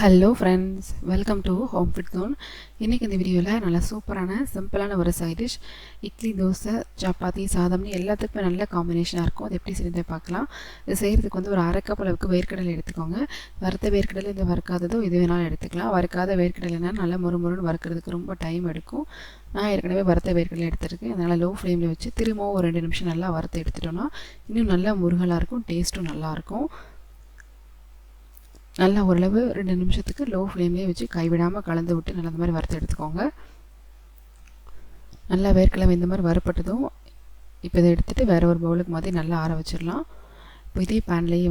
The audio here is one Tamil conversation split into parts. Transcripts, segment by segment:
Hello friends welcome to home food zone இன்றைக்கி இந்த வீடியோவில் நல்லா சூப்பரான சிம்பிளான ஒரு சைட் டிஷ் இட்லி தோசை சப்பாத்தி சாதம்னு எல்லாத்துக்குமே நல்ல காம்பினேஷனாக இருக்கும். அது எப்படி செஞ்சு பார்க்கலாம். இது செய்கிறதுக்கு வந்து ஒரு அரை கப் அளவுக்கு வேர்க்கடலை எடுத்துக்கோங்க. வறுத்த வேர்க்கடலை இந்த வறுக்காததோ இது வேணாலும் எடுத்துக்கலாம். வறுக்காத வேர்க்கடலைனா நல்லா முறுமுறுன்னு வறுக்கிறதுக்கு ரொம்ப டைம் எடுக்கும். நான் ஏற்கனவே வறுத்த வேர்க்கடலை எடுத்துருக்கேன். அதனால் லோ ஃப்ளேமில் வச்சு திரும்பவும் ஒரு ரெண்டு நிமிஷம் நல்லா வறுத்து எடுத்துட்டோன்னா இன்னும் நல்லா முருகலாக இருக்கும் டேஸ்ட்டும் நல்லாயிருக்கும் நல்லா ஓரளவு ரெண்டு நிமிஷத்துக்கு லோ ஃப்ளேம்லேயே வச்சு கைவிடாமல் கலந்து விட்டு நல்லா மாதிரி வறுத்து எடுத்துக்கோங்க. நல்லா வேர்க்கிழமை இந்த மாதிரி வறுப்பட்டதும் இப்போ இதை எடுத்துகிட்டு வேறு ஒரு பவுலுக்கு மாதிரி நல்லா ஆற வச்சிடலாம். இப்போ இதே பேன்லேயே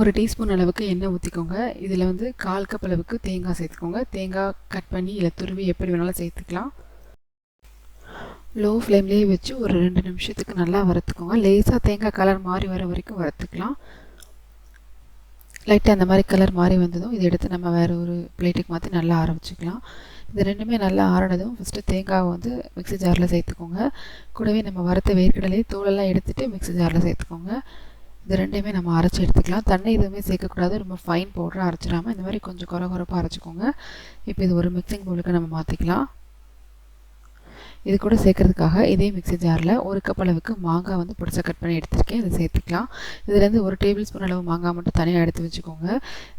ஒரு டீஸ்பூன் அளவுக்கு எண்ணெய் ஊற்றிக்கோங்க இதில் வந்து கால் கப் அளவுக்கு தேங்காய் சேர்த்துக்கோங்க. தேங்காய் கட் பண்ணி இல்லை துருவி எப்படி வேணாலும் சேர்த்துக்கலாம். லோ ஃப்ளேம்லேயே வச்சு ஒரு ரெண்டு நிமிஷத்துக்கு நல்லா வறுத்துக்கோங்க. லேசாக தேங்காய் கலர் மாறி வர வரைக்கும் வறுத்துக்கலாம். லைட்டாக அந்த மாதிரி கலர் மாறி வந்ததும் இதை எடுத்து நம்ம வேறு ஒரு பிளேட்டுக்கு மாற்றி நல்லா ஆரம்பிச்சுக்கலாம். இது ரெண்டுமே நல்லா ஆறினதும் ஃபஸ்ட்டு தேங்காவை வந்து மிக்ஸி ஜாரில் சேர்த்துக்கோங்க. கூடவே நம்ம வறுத்த வேர்க்கடலையே தோலெல்லாம் எடுத்துகிட்டு மிக்ஸி ஜாரில் சேர்த்துக்கோங்க. இது ரெண்டையுமே நம்ம அரைச்சி எடுத்துக்கலாம். தண்ணி எதுவுமே சேர்க்கக்கூடாது. ரொம்ப ஃபைன் பவுடராக அரைச்சிடாமல் இந்த மாதிரி கொஞ்சம் குறை குறைப்பாக அரைச்சிக்கோங்க. இப்போ இது ஒரு மிக்சிங் பவுலுக்கு நம்ம மாற்றிக்கலாம் இது கூட சேர்க்கறதுக்காக இதே மிக்ஸி ஜாரில் ஒரு கப் அளவுக்கு மாங்காய் வந்து பிடிச்ச கட் பண்ணி எடுத்துருக்கேன். அதை சேர்த்துக்கலாம். இதுலேருந்து ஒரு டேபிள் ஸ்பூன் அளவு மாங்காய் மட்டும் தனியாக எடுத்து வச்சுக்கோங்க.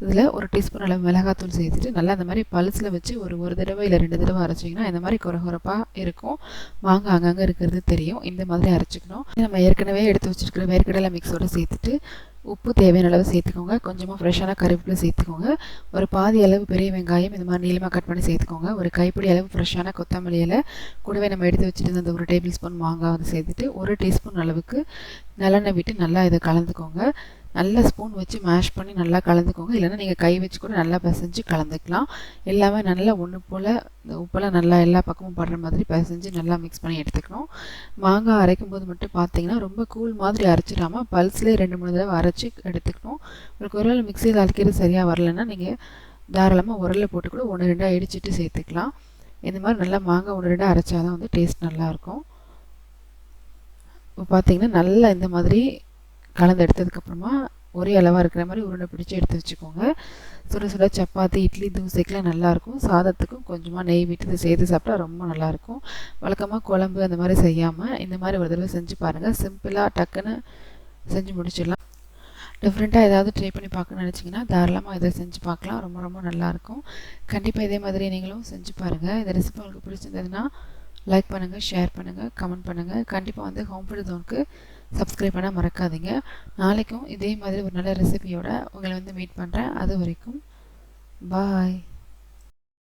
இதில் ஒரு டீஸ்பூன் அளவு மிளகாத்தூள் சேர்த்துட்டு நல்லா அந்த மாதிரி பல்ஸில் வச்சு ஒரு ஒரு தடவை இல்லை ரெண்டு தடவை அரைச்சிங்கன்னா இந்த மாதிரி குறகுறப்பாக இருக்கும். மாங்காய் அங்கங்கே இருக்கிறது தெரியும். இந்த மாதிரி அரைச்சிக்கணும். நம்ம ஏற்கனவே எடுத்து வச்சுருக்கிற வேர்க்கடலை மிக்ஸோடு சேர்த்துட்டு உப்பு தேவையான அளவு சேர்த்துக்கோங்க. கொஞ்சமாக ஃப்ரெஷ்ஷான கருவேப்பிலை சேர்த்துக்கோங்க. ஒரு பாதி அளவு பெரிய வெங்காயம் இந்த மாதிரி நீளமாக கட் பண்ணி சேர்த்துக்கோங்க. ஒரு கைப்பிடி அளவு ஃப்ரெஷ்ஷான கொத்தமல்லி இலை. கூடவே நம்ம எடுத்து வச்சுட்டு அந்த ஒரு டேபிள் ஸ்பூன் மாங்காய் வந்து சேர்த்துட்டு ஒரு டீஸ்பூன் அளவுக்கு நல்லெண்ணெய் விட்டு நல்லா இதை கலந்துக்கோங்க. நல்லா ஸ்பூன் வச்சு மேஷ் பண்ணி நல்லா கலந்துக்கோங்க. இல்லைன்னா நீங்கள் கை வச்சு கூட நல்லா பிசைஞ்சு கலந்துக்கலாம். எல்லாமே நல்லா ஒன்று போல் இந்த உப்பெல்லாம் நல்லா எல்லா பக்கமும் படுற மாதிரி பிசைஞ்சு நல்லா மிக்ஸ் பண்ணி எடுத்துக்கணும். மாங்காய் அரைக்கும் போது மட்டும் பார்த்தீங்கன்னா ரொம்ப கூழ் மாதிரி அரைச்சிடாமல் பல்ஸ்லேயே ரெண்டு மூணு தடவை அரைச்சி எடுத்துக்கணும். உங்களுக்கு ஒரு வேளை மிக்சியில் அரைக்கிறது சரியாக வரலன்னா நீங்கள் தாராளமாக உரலில் போட்டு கூட ஒன்று ரெண்டாக இடிச்சிட்டு சேர்த்துக்கலாம். இந்த மாதிரி நல்லா மாங்காய் ஒன்று ரெண்டாக அரைச்சா தான் வந்து டேஸ்ட் நல்லாயிருக்கும் இப்போ பார்த்தீங்கன்னா நல்லா இந்த மாதிரி கலந்து எடுத்ததுக்கப்புறமா ஒரே அளவாக இருக்கிற மாதிரி உருண்டை பிடிச்சி எடுத்து வச்சுக்கோங்க. சுட சுட சப்பாத்தி இட்லி தோசைக்கெலாம் நல்லாயிருக்கும் சாதத்துக்கும் கொஞ்சமாக நெய் விட்டு சேர்த்து சாப்பிட்டா ரொம்ப நல்லாயிருக்கும் வழக்கமாக குழம்பு அந்த மாதிரி செய்யாமல் இந்த மாதிரி ஒரு தடவை செஞ்சு பாருங்கள் சிம்பிளாக டக்குன்னு செஞ்சு முடிச்சிடலாம். டிஃப்ரெண்ட்டாக ஏதாவது ட்ரை பண்ணி பார்க்கணும்னு நினச்சிங்கன்னா தாராளமாக இதை செஞ்சு பார்க்கலாம். ரொம்ப ரொம்ப நல்லாயிருக்கும் கண்டிப்பாக இதே மாதிரி நீங்களும் செஞ்சு பாருங்கள் இந்த ரெசிபி உங்களுக்கு பிடிச்சிருந்ததுன்னா லைக் பண்ணுங்கள் ஷேர் பண்ணுங்கள் கமெண்ட் பண்ணுங்கள் கண்டிப்பாக வந்து ஹோம் ஃபுட் ஜோனுக்கு சப்ஸ்கிரைப் பண்ண மறக்காதீங்க. நாளைக்கும் இதே மாதிரி ஒரு நல்ல ரெசிபியோட உங்களை வந்து மீட் பண்ணுறேன் அது வரைக்கும் பாய்